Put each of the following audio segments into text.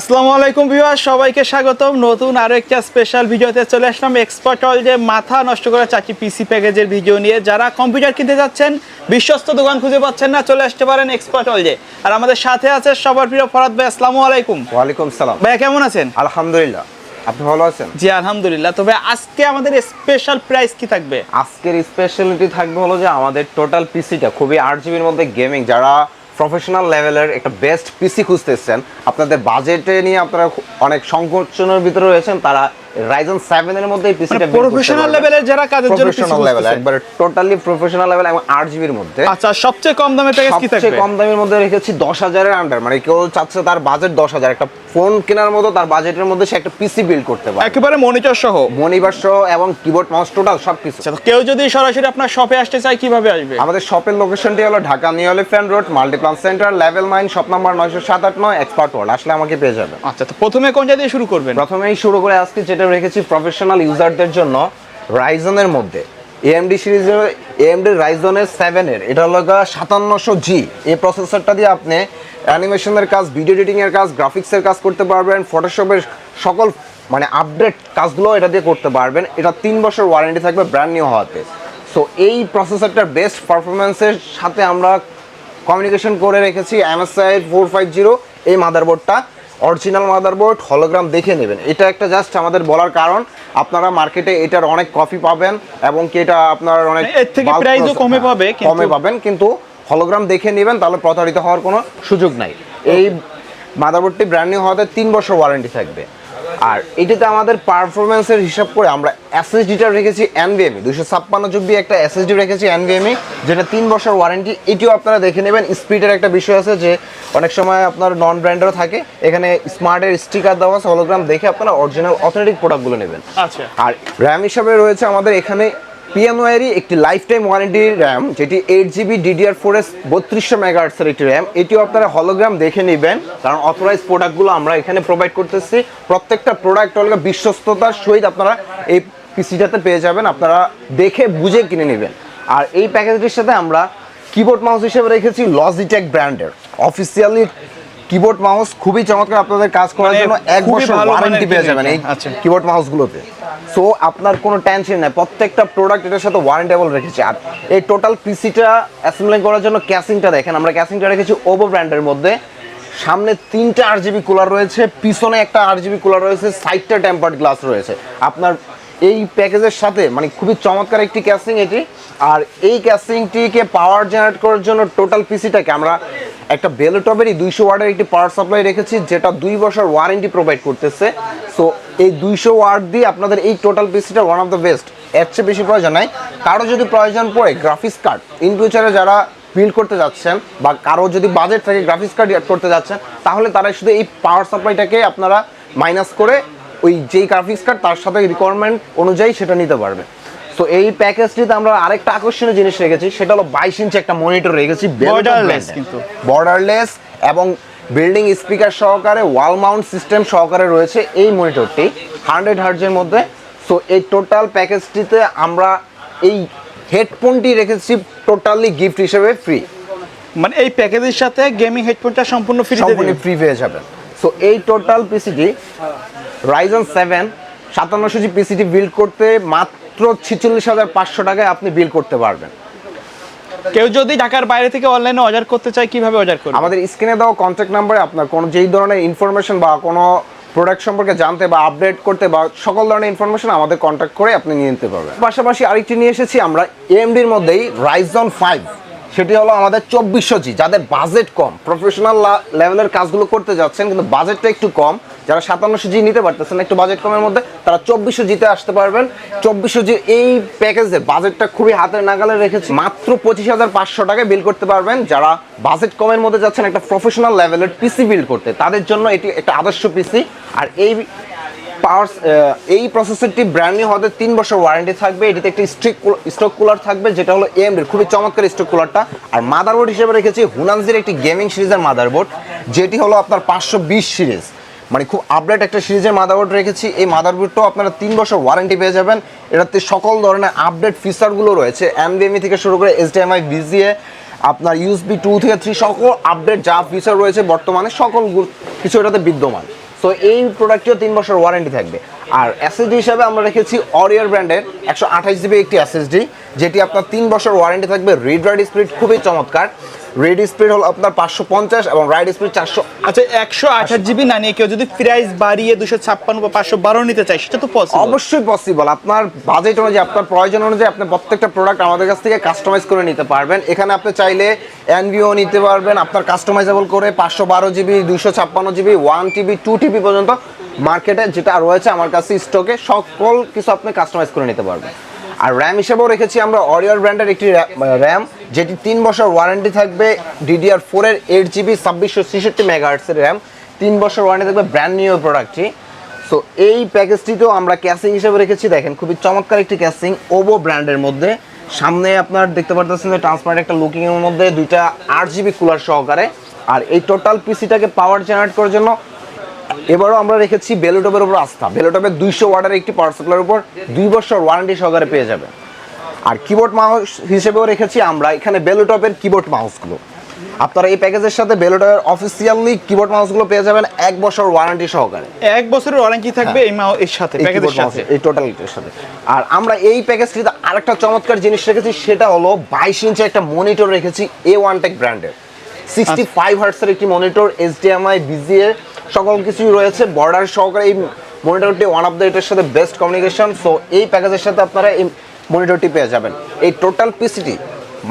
আসসালামু আলাইকুম ভিউয়ার সবাইকে স্বাগতম। নতুন আরও একটা স্পেশাল ভিডিওতে চলে আসলাম এক্সপার্ট অল যে মাথা নষ্ট করা চাচি পিসি প্যাকেজের ভিডিও নিয়ে। যারা কম্পিউটার কিনতে যাচ্ছেন বিশ্বস্ত দোকান খুঁজে পাচ্ছেন না চলে আসতে পারেন এক্সপার্ট অল যে আর আমাদের সাথে আছে সবার প্রিয় ফরাদ ভাই আসসালামু আলাইকুম। ওয়ালাইকুম সালাম। ভাইয়া কেমন আছেন? আলহামদুলিল্লাহ। আপনি ভালো আছেন? জি আলহামদুলিল্লাহ। তবে আজকে আমাদের স্পেশাল প্রাইস কি থাকবে? আজকের স্পেশালিটি থাকবে হলো যে আমাদের টোটাল পিসিটা খুবই আট জিবির মধ্যে গেমিং যারা প্রফেশনাল লেভেলের একটা বেস্ট পিসি খুঁজতেছেন। আপনাদের বাজেটে নিয়ে আপনারা অনেক সংকোচনের ভিতরে রয়েছেন, তারা রাইজন সেভেন এর মধ্যে এই পিসিটা প্রফেশনাল লেভেলের যারা কাজের জন্য প্রফেশনাল লেভেল। একবারে টোটালি প্রফেশনাল লেভেল এবং আট জিবির মধ্যে। আচ্ছা সবচেয়ে কম দামের প্যাকেজ কি সবচেয়ে থাকবে? কম দামের মধ্যে রেখেছি দশ হাজারের আন্ডার মানে কেউ চাচ্ছে তার বাজেট দশ হাজার। একটা ফোন কেনার মতো তার বাজেটের মধ্যে সে একটা পিসি বিল্ড করতে পারে একেবারে মনিটর সহ। মনিবার সহ এবং কিবোর্ড মাউস টোটাল সব কিছু আচ্ছা কেউ যদি সরাসরি আপনার শপে আসতে চায় কীভাবে আসবে? আমাদের শপের লোকেশনটি হলো Dhaka new elephant road multiplan centre level nine shop number নয়শো সাত আট নয় এক্সপার্ট ওয়ার্ল্ড আসলে আমাকে পেয়ে যাবেন। আচ্ছা তো প্রথমে কোন জায়গা দিয়ে শুরু করবেন? প্রথমেই শুরু করে আজকে যেটা রেখেছি প্রফেশনাল ইউজারদের জন্য রাইজনের মধ্যে। এএমডি সিরিজের এএমডি রাইজনের সেভেনের এটা হলো সাতান্নশো জি এই প্রসেসরটা দিয়ে আপনি অ্যানিমেশনের কাজ ভিডিও এডিটিংয়ের কাজ গ্রাফিক্সের কাজ করতে পারবেন ফটোশপের সকল মানে আপডেট কাজগুলো এটা দিয়ে করতে পারবেন। এটা তিন বছর ওয়ারেন্টি থাকবে ব্র্যান্ড নিউ হওয়াতে। সো এই প্রসেসরটার বেস্ট পারফরমেন্সের সাথে আমরা কমিউনিকেশন করে রেখেছি এমএসআই ফোর ফাইভ জিরো এই মাদারবোর্ডটা অরিজিনাল মাদারবোর্ড হলোগ্রাম দেখে নেবেন। এটা একটা জাস্ট আমাদের বলার কারণ। আপনারা মার্কেটে এটার অনেক কপি পাবেন এবং কি এটা আপনার অনেক এর থেকে bulk price ও process- কমে হ্যাঁ, পাবে, কিন্তু- কমে পাবেন কিন্তু হলোগ্রাম দেখে নেবেন তাহলে প্রতারিত হওয়ার কোনো সুযোগ নাই। এই মাদারবোর্ডটি ব্র্যান্ড নিউ হওয়াতে তিন বছর ওয়ারেন্টি থাকবে। আর এটাতে আমাদের পারফরমেন্সের হিসাব করে আমরা এসএসডিটা রেখেছি এনভিএমই দুশো ছাপ্পান্ন জিবি একটা এসএসডি রেখেছি এনভিএমই যেটা তিন বছর ওয়ারেন্টি এটিও আপনারা দেখে নেবেন। স্পিডের একটা বিষয় আছে যে অনেক সময় আপনার নন ব্র্যান্ডেরও থাকে। এখানে স্মার্টের স্টিকার দেওয়া হলোগ্রাম দেখে আপনারা অরিজিনাল অথেন্টিক প্রোডাক্টগুলো নেবেন। আচ্ছা। আর র্যাম হিসাবে রয়েছে আমাদের এখানে পিএনওয়ারই একটি লাইফ টাইম ওয়ারেন্টি র্যাম যেটি eight GB DDR four S বত্রিশশো মেগাহার্টসের একটি র্যাম এটিও আপনারা হলোগ্রাম দেখে নেবেন, কারণ অথরাইজ প্রোডাক্টগুলো আমরা এখানে প্রোভাইড করতেছি। প্রত্যেকটা প্রোডাক্ট হলো বিশ্বস্ততার সহিত আপনারা এই পিসিটাতে পেয়ে যাবেন, আপনারা দেখে বুঝে কিনে নেবেন। আর এই প্যাকেজটির সাথে আমরা কিবোর্ড মাউস হিসেবে রেখেছি লজিটেক ব্র্যান্ডের অফিসিয়ালি কিবোর্ড মাউস খুবই চমৎকার আপনাদের কাজ করার মানে জন্য এক বছর ওয়ারেন্টি পেয়ে যাবেন এই আচ্ছা। কিবোর্ড মাউসগুলোতে সো আপনার কোনো টেনশন নাই। প্রত্যেকটা প্রোডাক্ট এটার সাথে ওয়ারেন্টেবল রেখেছে। আর এই টোটাল পিসিটা অ্যাসেম্বলিং করার জন্য ক্যাসিংটা দেখেন। আমরা ক্যাসিংটা রেখেছি ওভো ব্র্যান্ডের মধ্যে। সামনে তিনটা আর জিবি কুলার রয়েছে। পিছনে একটা আর জিবি কুলার রয়েছে। সাইডটা টেম্পার্ড গ্লাস রয়েছে। আপনার এই প্যাকেজের সাথে মানে খুবই চমৎকার একটি ক্যাসিং এটি। আর এই ক্যাসিংটিকে পাওয়ার জেনারেট করার জন্য টোটাল পিসিটাকে আমরা একটা বেলোটপেরই দুইশো ওয়ার্ডের একটি পাওয়ার সাপ্লাই রেখেছি, যেটা দুই বছর ওয়ারেন্টি প্রোভাইড করতেছে। সো এই দুইশো ওয়ার্ড দিয়ে আপনাদের এই টোটাল পিসিটা ওয়ান অফ দ্য বেস্ট এর চেয়ে বেশি প্রয়োজন নাই। কারও যদি প্রয়োজন পড়ে গ্রাফিক্স কার্ড ইন ফিউচারে যারা বিল্ড করতে যাচ্ছেন বা কারও যদি বাজেট থাকে গ্রাফিক্স কার্ড অ্যাড করতে যাচ্ছেন, তাহলে তারা শুধু এই পাওয়ার সাপ্লাইটাকে আপনারা মাইনাস করে ওই যেই গ্রাফিক্স কার্ড তার সাথে রিকোয়ারমেন্ট অনুযায়ী সেটা নিতে পারবে। সো এই প্যাকেজটিতে আমরা আরেকটা আকর্ষণীয় জিনিস রেখেছি সেটা হলো বাইশ ইঞ্চি একটা মনিটর রেখেছি Borderless কিন্তু। বর্ডারলেস এবং বিল্ডিং স্পিকার সহকারে ওয়াল মাউন্ট সিস্টেম সহকারে রয়েছে এই মনিটরটি হান্ড্রেড হার্জের মধ্যে। সো এই টোটাল প্যাকেজটিতে আমরা এই হেডফোনটি রেখেছি টোটালি গিফট হিসেবে ফ্রি মানে এই প্যাকেজের সাথে গেমিং হেডফোনটা সম্পূর্ণ ফ্রি সম্পূর্ণ ফ্রি পেয়ে যাবেন। সো এই টোটাল পিসিটি রাইজন সেভেন সাতান্নশো জি পিসিটি বিল্ড করতে মাত্র ছিচল্লিশ হাজার পাঁচশো টাকায় আপনি বিল করতে পারবেন। কেউ যদি ঢাকার বাইরে থেকে অনলাইনে অর্ডার করতে চায় কীভাবে অর্ডার করবে? আমাদের স্ক্রিনে দেওয়া কন্ট্যাক্ট নাম্বারে আপনার কোনো যেই ধরনের ইনফরমেশন বা কোনো প্রোডাক্ট সম্পর্কে জানতে বা আপডেট করতে বা সকল ধরনের ইনফরমেশন আমাদের কন্ট্যাক্ট করে আপনি নিয়ে নিতে পারবেন। পাশাপাশি আরেকটি নিয়ে এসেছি আমরা এএমডির মধ্যেই রাইজন ফাইভ সেটি হলো আমাদের চব্বিশশো জি যাদের বাজেট কম। প্রফেশনাল লেভেলের কাজগুলো করতে যাচ্ছেন কিন্তু বাজেটটা একটু কম। যারা সাতান্নশো জি নিতে পারতেছেন একটু বাজেট কমের মধ্যে, তারা চব্বিশশো জিতে আসতে পারবেন। চব্বিশশো জি এই প্যাকেজের বাজেটটা খুবই হাতের নাগালে রেখেছে। মাত্র পঁচিশ হাজার পাঁচশো টাকায় বিল করতে পারবেন। যারা বাজেট কমের মধ্যে যাচ্ছেন, একটা প্রফেশনাল লেভেলের পিসি বিল্ড করতে, তাদের জন্য এটি একটা আদর্শ পিসি আর এই পাওয়ার এই প্রসেসরটি ব্র্যান্ড নিউ হতে তিন বছর ওয়ারেন্টি থাকবে। এটিতে একটি স্ট্রিক স্টক কুলার থাকবে, যেটা হলো এমডির খুবই চমৎকার স্টক কুলারটা আর মাদারবোর্ড হিসেবে রেখেছি হুনানজির একটি গেমিং সিরিজের মাদারবোর্ড যেটি হলো আপনার পাঁচশো বিশ সিরিজ মানে খুব আপডেট একটা সিরিজের মাদারবোর্ড রেখেছি। এই মাদারবোর্ডটাও আপনারা তিন বছর ওয়ারেন্টি পেয়ে যাবেন। এটাতে সকল ধরনের আপডেট ফিচারগুলো রয়েছে। এনভিএমই থেকে শুরু করে এইচডিএমআই ভিজিএ আপনার ইউএসবি টু থেকে থ্রি সকল আপডেট যা ফিচার রয়েছে বর্তমানে, সকল কিছু এটাতে বিদ্যমান। সো এই প্রোডাক্টটিও তিন বছর ওয়ারেন্টি থাকবে। আর এসএসডি হিসাবে আমরা রেখেছি অরিয়ার ব্র্যান্ডের একশো আঠাশ জিবি একটি এসএসডি যেটি আপনার তিন বছর ওয়ারেন্টি থাকবে। রিড রাইড স্পিড খুবই চমৎকার। রিড স্পিড হলো আপনার পাঁচশো পঞ্চাশ এবং রাইড স্পিড চারশো আচ্ছা একশো আঠাশ জিবি না নিয়ে কেউ যদি প্রাইস বাড়িয়ে দুশো ছাপ্পান্ন বা পাঁচশো বারো নিতে চাই সেটা তো পসিবল অবশ্যই পসিবল আপনার বাজেট অনুযায়ী আপনার প্রয়োজন অনুযায়ী আপনি প্রত্যেকটা প্রোডাক্ট আমাদের কাছ থেকে কাস্টমাইজ করে নিতে পারবেন। এখানে আপনি চাইলে এনভিও নিতে পারবেন। আপনার কাস্টমাইজেবল করে পাঁচশো বারো জিবি দুশো ছাপ্পান্ন GB one TB two TB পর্যন্ত মার্কেটে যেটা রয়েছে আমার কাছে স্টকে সকল কিছু আপনি কাস্টমাইজ করে নিতে পারবেন। আর র্যাম হিসেবেও রেখেছি আমরা অরিয়ার ব্র্যান্ডের একটি র্যাম যেটি তিন বছর ওয়ারেন্টি থাকবে ডিডিআর ফোরের এইট জিবি ছাব্বিশশো ছেষট্টি মেগাহার্টসের র্যাম তিন বছর ওয়ারেন্টি থাকবে ব্র্যান্ড নিউ প্রোডাক্টটি সো এই প্যাকেজটিতেও আমরা ক্যাসিং হিসেবে রেখেছি, দেখেন খুবই চমৎকার একটি ক্যাসিং ওবো ব্র্যান্ডের মধ্যে। সামনে আপনার দেখতে পারতেছেন যে ট্রান্সপারেন্ট একটা লুকিংয়ের মধ্যে দুইটা আট জিবি কুলার সহকারে। আর এই টোটাল পিসিটাকে পাওয়ার জেনারেট করার জন্য এবারও আমরা রেখেছি বেলোটপের উপর আস্থা। বেলোটপের দুইশো ওয়াটের একটি পাওয়ার সাপ্লাইয়ের উপর দুই বছর ওয়ারেন্টি সহকারে পেয়ে যাবে। আর কিবোর্ড মাউস হিসেবেও রেখেছি আমরা এখানে বেলোটপের কিবোর্ড মাউসগুলো আপনারা এই প্যাকেজের সাথে বেলোটপের অফিসিয়ালি কিবোর্ড মাউসগুলো পেয়ে যাবেন এক বছর ওয়ারেন্টি সহকারে। এক বছরের ওয়ারেন্টি থাকবে এই মাও এর সাথে এই প্যাকেজের সাথে। এর, টোটালিটির সাথে। আর আমরা এই প্যাকেজটিতে আরেকটা চমৎকার জিনিস রেখেছি সেটা হলো বাইশ ইঞ্চি একটা মনিটর রেখেছি এ ওয়ান টেক ব্র্যান্ডের সিক্সটি ফাইভ হার্টসের একটি মনিটর এইচডিএমআই বিজিএ সকল কিছুই রয়েছে। বর্ডার সহকারে এই মনিটরটি ওয়ান অফ দ্য এটার সাথে বেস্ট কমিউনিকেশন সো এই প্যাকেজের সাথে আপনারা এই মনিটরটি পেয়ে যাবেন। এই টোটাল পিসিটি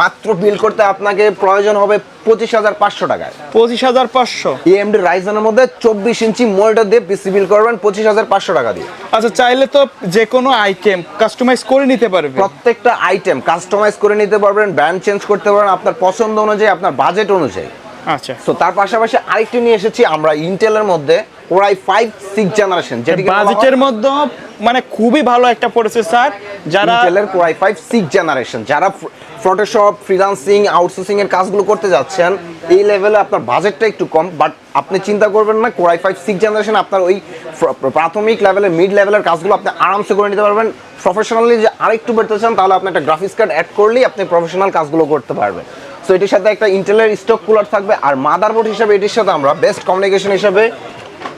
মাত্র বিল করতে আপনাকে প্রয়োজন হবে পঁচিশ হাজার পাঁচশো টাকায়। পঁচিশ হাজার পাঁচশো? এএমডি রাইজনের মধ্যে চব্বিশ ইঞ্চি মনিটর দিয়ে পিসি বিল করবেন পঁচিশ হাজার পাঁচশো টাকা দিয়ে। আচ্ছা চাইলে তো যে কোনো আইটেম কাস্টমাইজ করে নিতে পারবে। প্রত্যেকটা আইটেম কাস্টমাইজ করে নিতে পারবেন ব্র্যান্ড চেঞ্জ করতে পারবেন আপনার পছন্দ অনুযায়ী আপনার বাজেট অনুযায়ী। আচ্ছা। সো তার পাশাপাশি আরেকটি নিয়ে এসেছি আমরা ইন্টেলের মধ্যে ওরাই ফাইভ সিক্স জেনারেশন যেটি বাজেটের মধ্যে মানে খুবই ভালো একটা প্রসেসর যারা ইন্টেলের core i five six generation যারা ফটোশপ ফ্রিলান্সিং আউটসোর্সিং এর কাজগুলো করতে যাচ্ছেন এই লেভেলে আপনার বাজেটটা একটু কম বাট আপনি চিন্তা করবেন না কোরাই ফাইভ সিক্স জেনারেশন আপনার ওই প্রাথমিক লেভেলের মিড লেভেলের কাজগুলো আপনি আরামসে করে নিতে পারবেন। প্রফেশনালি যে আরেকটু বেরতে চান তাহলে আপনি একটা গ্রাফিক্স কার্ড অ্যাড করলেই আপনি প্রফেশনাল কাজগুলো করতে পারবেন। সো এটির সাথে একটা ইন্টেলের স্টক কুলার থাকবে আর মাদারবোর্ড হিসেবে এটির সাথে আমরা বেস্ট কমিউনিকেশন হিসেবে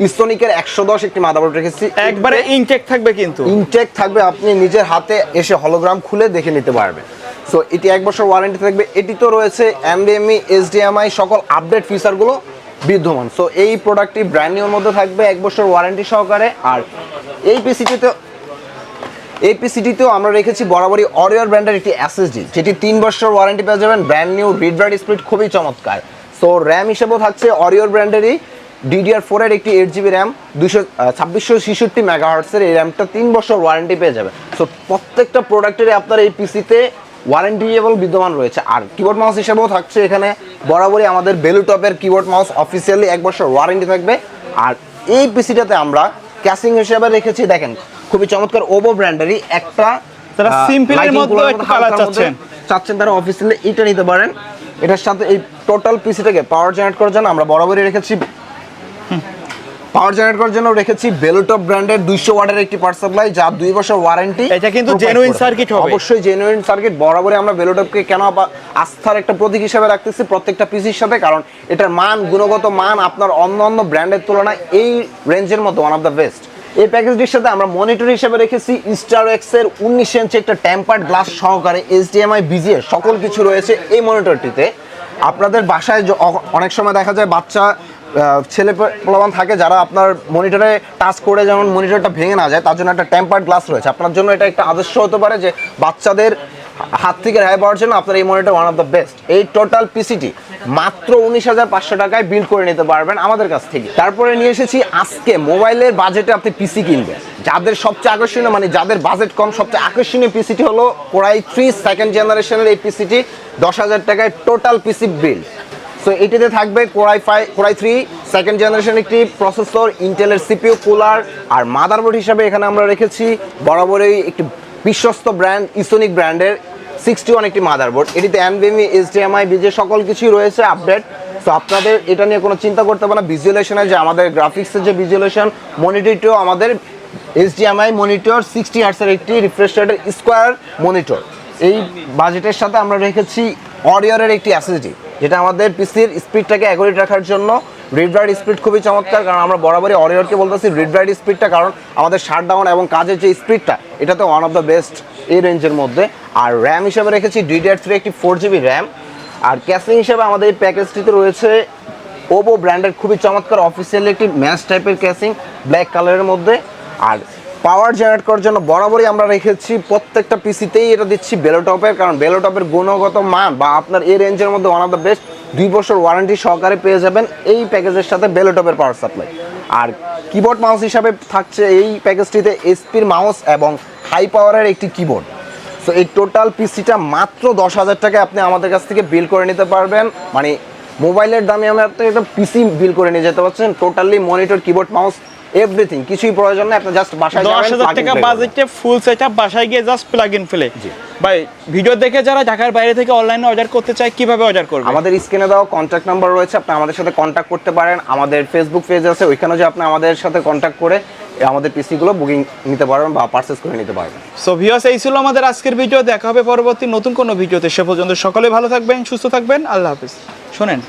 ইস্তনিকের একশো দশ একটি মাদারবোর্ড রেখেছি। একবারে ইনটেক থাকবে কিন্তু। ইনটেক থাকবে আপনি নিজের হাতে এসে হলোগ্রাম খুলে দেখে নিতে পারবেন। সো এটি এক বছর ওয়ারেন্টি থাকবে। এটি তো রয়েছে এমডিএমই এইচডিএমআই সকল আপডেট ফিচারগুলো বিদ্যমান। সো এই প্রোডাক্টটি ব্র্যান্ড নিউর মধ্যে থাকবে এক বছর ওয়ারেন্টি সহকারে। আর এই পিসিটিতে এই পিসিটিতেও আমরা রেখেছি বরাবরই অরিয়র ব্র্যান্ডের একটি এসএসডি যেটি তিন বছর ওয়ারেন্টি পেয়ে যাবেন brand new read write speed খুবই চমৎকার। সো র্যাম হিসেবেও থাকছে অরিয়র ব্র্যান্ডেরই ডিডিআর ফোরের একটি এইট জিবি র্যাম দুশো ছাব্বিশশো ছেষট্টি মেগাহার্টসের এই র্যামটা তিন বছর ওয়ারেন্টি পেয়ে যাবে সো প্রত্যেকটা প্রোডাক্টেরই আপনার এই পিসিতে ওয়ারেন্টিয়েবল বিদ্যমান রয়েছে। আর কিবোর্ড মাউস হিসেবেও থাকছে এখানে বরাবরই আমাদের বেলুটপের কিবোর্ড মাউস অফিসিয়ালি এক বছর ওয়ারেন্টি থাকবে। আর এই পিসিটাতে আমরা ক্যাসিং হিসেবে রেখেছি, দেখেন খুবই চমৎকার ওভো ব্র্যান্ডেরই একটা তারা মধ্যেও colour একটু মধ্যে চাচ্ছেন। চাচ্ছেন তারা অফিসিয়ালি এটা নিতে পারেন এটার সাথে এই টোটাল পিসিটাকে পাওয়ার জেনারেট করার জন্য আমরা বরাবরই রেখেছি পাওয়ার জেনারেট করার জন্য রেখেছি বেলোটপ ব্র্যান্ডের দুইশো ওয়াটের একটি পাওয়ার সাপ্লাই যা দুই বছর ওয়ারেন্টি এটা কিন্তু genuine circuit হবে। অবশ্যই জেনুইন সার্কিট বরাবরই আমরা বেলোটপকে কেন আস্থার একটা প্রতীক হিসেবে রাখতেছি প্রত্যেকটা পিসির সাথে কারণ এটার মান গুণগত মান আপনার অন্য অন্য ব্র্যান্ডের তুলনায় এই রেঞ্জের মধ্যে ওয়ান অফ দ্য বেস্ট এই প্যাকেজটির সাথে আমরা মনিটর হিসেবে রেখেছি স্টার এক্সের উনিশ ইঞ্চি একটা টেম্পার্ড গ্লাস সহকারে এইচডিএমআই বিজিএ সকল কিছু রয়েছে এই মনিটরটিতে। আপনাদের বাসায় অনেক সময় দেখা যায় বাচ্চা ছেলে প্রলাবান থাকে যারা আপনার মনিটরে টাচ করে যেমন মনিটরটা ভেঙে না যায়, তার জন্য একটা টেম্পার্ড গ্লাস রয়েছে। আপনার জন্য এটা একটা আদর্শ হতে পারে যে বাচ্চাদের হাত থেকে রেহাই পাওয়ার জন্য আপনার এই monitor one of the best এই টোটাল পিসিটি মাত্র উনিশ হাজার পাঁচশো টাকায় বিল করে নিতে পারবেন আমাদের কাছ থেকে। তারপরে নিয়ে এসেছি আজকে মোবাইলের বাজেটে আপনি পিসি কিনবেন। যাদের সবচেয়ে আকর্ষণীয় মানে যাদের বাজেট কম, সবচেয়ে আকর্ষণীয় পিসিটি হলো কোরাই থ্রি সেকেন্ড জেনারেশনের এই পিসিটি দশ হাজার টাকায় টোটাল পিসি বিল সো এটিতে থাকবে core i five core i three second generation একটি প্রসেসর ইন্টেলের সিপিইউ কুলার আর মাদারবোর্ড হিসাবে এখানে আমরা রেখেছি বরাবরই একটি বিশ্বস্ত ব্র্যান্ড ইসোনিক ব্র্যান্ডের সিক্সটি ওয়ান একটি মাদারবোর্ড এটিতে এনবিএমই এইচডিএমআই বিজে সকল কিছুই রয়েছে আপডেট সো আপনাদের এটা নিয়ে কোনো চিন্তা করতে হবে না। ভিজুয়ালেশনের যে আমাদের গ্রাফিক্সের যে ভিজুয়ালেশন মনিটরটিও আমাদের এইচডিএমআই মনিটর সিক্সটি হার্টসের একটি রিফ্রেশ রেটের স্কোয়ার মনিটর এই বাজেটের সাথে আমরা রেখেছি অরিয়রের একটি এসএসডি যেটা আমাদের পিসির স্পিডটাকে অ্যাকুরেট রাখার জন্য। রিড রাইড স্পিড খুবই চমৎকার, কারণ আমরা বরাবরই অরিয়রকে বলতেছি রিড রাইড স্পিডটা কারণ আমাদের শাট ডাউন এবং কাজের যে স্পিডটা এটা তো ওয়ান অফ দ্য বেস্ট এই রেঞ্জের মধ্যে। আর র্যাম হিসেবে রেখেছি ডিডিআর থ্রি একটি ফোর জিবি র্যাম আর ক্যাসিং হিসেবে আমাদের এই প্যাকেজটিতে রয়েছে ওপো ব্র্যান্ডের খুবই চমৎকার অফিসিয়াল একটি ম্যাচ টাইপের ক্যাসিং ব্ল্যাক কালারের মধ্যে। আর পাওয়ার জেনারেট করার জন্য বরাবরই আমরা রেখেছি প্রত্যেকটা পিসিতেই এটা দিচ্ছি বেলোটপের কারণ বেলোটপের গুণগত মান বা আপনার এই রেঞ্জের মধ্যে ওয়ান অফ দ্য বেস্ট দুই বছর ওয়ারেন্টি সহকারে পেয়ে যাবেন এই প্যাকেজের সাথে বেলোটপের পাওয়ার সাপ্লাই আর কিবোর্ড মাউস হিসাবে থাকছে এই প্যাকেজটিতে এসপির মাউস এবং হাই পাওয়ারের একটি কিবোর্ড সো এই টোটাল পিসিটা মাত্র দশ হাজার টাকায় আপনি আমাদের কাছ থেকে বিল করে নিতে পারবেন। মানে মোবাইলের দামে আমরা একটা পিসি বিল করে নিয়ে যেতে পারছেন totally monitor keyboard mouse everything কিছুই প্রয়োজন নেই আপনি জাস্ট বাসায় দশ হাজার টাকা বাজেটে ফুল সেট আপ বাসায় গিয়ে জাস্ট প্লাগ ইন ফেলে। ভাই ভিডিও দেখে যারা ঢাকার বাইরে থেকে অনলাইনে অর্ডার করতে চায় কীভাবে অর্ডার করবে? আমাদের স্ক্রিনে দেওয়া কন্ট্যাক্ট নাম্বার রয়েছে আপনি আমাদের সাথে কন্ট্যাক্ট করতে পারেন। আমাদের ফেসবুক পেজ আছে ওইখানে যে আপনি আমাদের সাথে কন্ট্যাক্ট করে আমাদের পিসিগুলো বুকিং নিতে পারবেন বা পারচেস করে নিতে পারবেন। সো ভিউয়ার্স এই ছিল আমাদের আজকের ভিডিও দেখা হবে পরবর্তী নতুন কোনো ভিডিওতে সে পর্যন্ত সকলে ভালো থাকবেন সুস্থ থাকবেন আল্লাহ হাফিজ। শোনেন।